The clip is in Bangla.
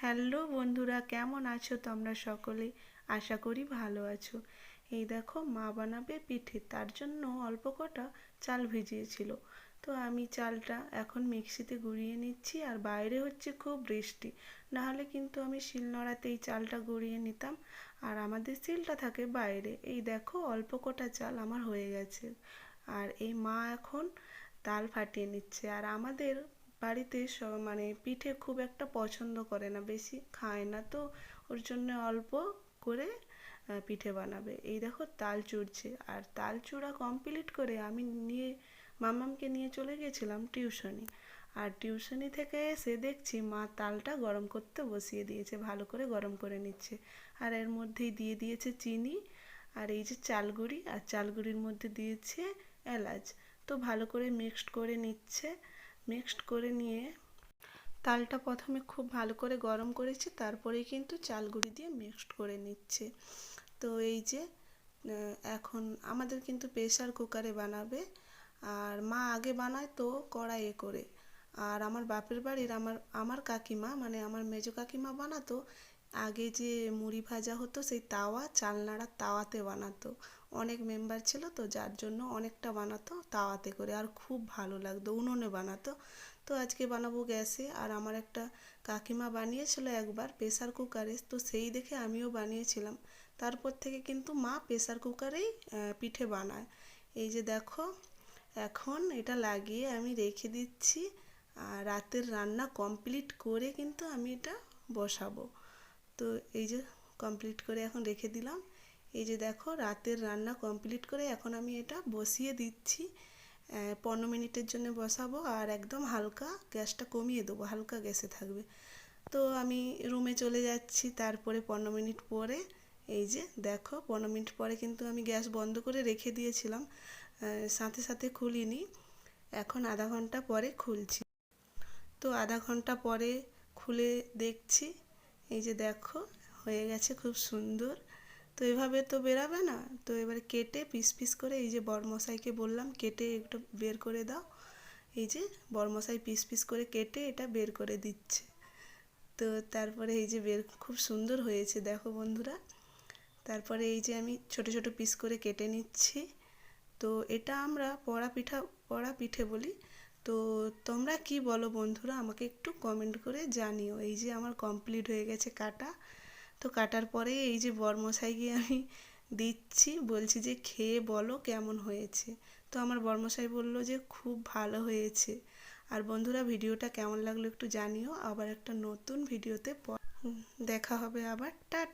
হ্যালো বন্ধুরা, কেমন আছো তোমরা সকলে? আশা করি ভালো আছো। এই দেখো, মা বানাবে পিঠে, তার জন্য অল্প কটা চাল ভিজিয়েছিল। তো আমি চালটা এখন মিক্সিতে গুঁড়িয়ে নিচ্ছি, আর বাইরে হচ্ছে খুব বৃষ্টি নাহলে কিন্তু আমি এই চালটা গুঁড়িয়ে নিতাম, আর আমাদের শিলটা থাকে বাইরে। এই দেখো, অল্প কটা চাল আমার হয়ে গেছে। আর এই মা এখন তাল ফাটিয়ে নিচ্ছে, আর আমাদের বাড়িতে সব মানে পিঠে খুব একটা পছন্দ করে না, বেশি খায় না, তো ওর জন্য অল্প করে পিঠে বানাবে। এই দেখো তাল চুড়ছে, আর তাল চূড়া কমপ্লিট করে আমি নিয়ে, মামামকে নিয়ে চলে গেছিলাম টিউশনি। আর টিউশনি থেকে এসে দেখছি মা তালটা গরম করতে বসিয়ে দিয়েছে, ভালো করে গরম করে নিচ্ছে। আর এর মধ্যেই দিয়ে দিয়েছে চিনি, আর এই যে চালগুড়ি, আর চালগুড়ির মধ্যে দিয়েছে এলাচ। তো ভালো করে মিক্সড করে নিচ্ছে মিক্সড করে নিয়ে তালটা প্রথমে খুব ভালো করে গরম করেছি, তারপরেই কিন্তু চাল গুঁড়ি দিয়ে মিক্সড করে নিচ্ছে। তো এই যে এখন আমাদের কিন্তু প্রেশার কুকারে বানাবে, আর মা আগে বানায় তো কড়াইয়ে করে। আর আমার বাপের বাড়ির আমার আমার কাকিমা মানে আমার মেজো কাকিমা বানাতো আগে যে মুড়ি ভাজা হতো সেই তাওয়া চাল নাড়ার তাওয়াতে বানাতো। অনেক মেম্বার ছিল তো, যার জন্য অনেকটা বানাতো তাওয়াতে করে। আর খুব ভালো লাগতো, উনুনে বানাতো। তো আজকে বানাবো গ্যাসে। আর আমার একটা কাকিমা বানিয়েছিল একবার প্রেসার কুকারে। তো সেই দেখে আমিও বানিয়েছিলাম। তারপর থেকে কিন্তু মা প্রেসার কুকারেই পিঠে বানায়। এই যে দেখো, এখন এটা লাগিয়ে আমি রেখে দিচ্ছি। আর রাতের রান্না কমপ্লিট করে কিন্তু আমি এটা বসাবো। তো এই যে কমপ্লিট করে এখন রেখে দিলাম। এই যে দেখো, রাতের রান্না কমপ্লিট করে এখন আমি এটা বসিয়ে দিচ্ছি। পনেরো মিনিটের জন্য বসাবো আর একদম হালকা গ্যাসটা কমিয়ে দেবো, হালকা গ্যাসে থাকবে। তো আমি রুমে চলে যাচ্ছি, তারপরে পনেরো মিনিট পরে এই যে দেখো, পনেরো মিনিট পরে কিন্তু আমি গ্যাস বন্ধ করে রেখে দিয়েছিলাম। সাথে সাথে খুলিনি, এখন আধা ঘণ্টা পরে খুলছি। তো আধা ঘণ্টা পরে খুলে দেখছি এই যে দেখো, হয়ে গেছে খুব সুন্দর। তো এভাবে তো বেরাবে না? তো এবারে কেটে পিস পিস করে এই যে বরমশাইকে বললাম, কেটে একটু বের করে দাও। এই যে বরমশাই পিস পিস করে কেটে এটা বের করে দিচ্ছে। তো তারপরে এই যে বের, খুব সুন্দর হয়েছে, দেখো বন্ধুরা। তারপরে এই যে আমি ছোট ছোট পিস করে কেটে নিচ্ছি। তো এটা আমরা পড়া পিঠা পড়া পিঠে বলি। তো তোমরা কি বলো বন্ধুরা? আমাকে একটু কমেন্ট করে জানিও। এই যে আমার কমপ্লিট হয়ে গেছে কাটা। তো কাটার পরে এই যে বর্মশাইকে আমি দিচ্ছি। বলছি যে, খেয়ে বলো কেমন হয়েছে? তো আমার বর্মশাই বলল যে, খুব ভালো হয়েছে। আর বন্ধুরা, ভিডিওটা কেমন লাগল একটু জানিও। আবার একটা নতুন ভিডিওতে দেখা হবে আবার। টাটা!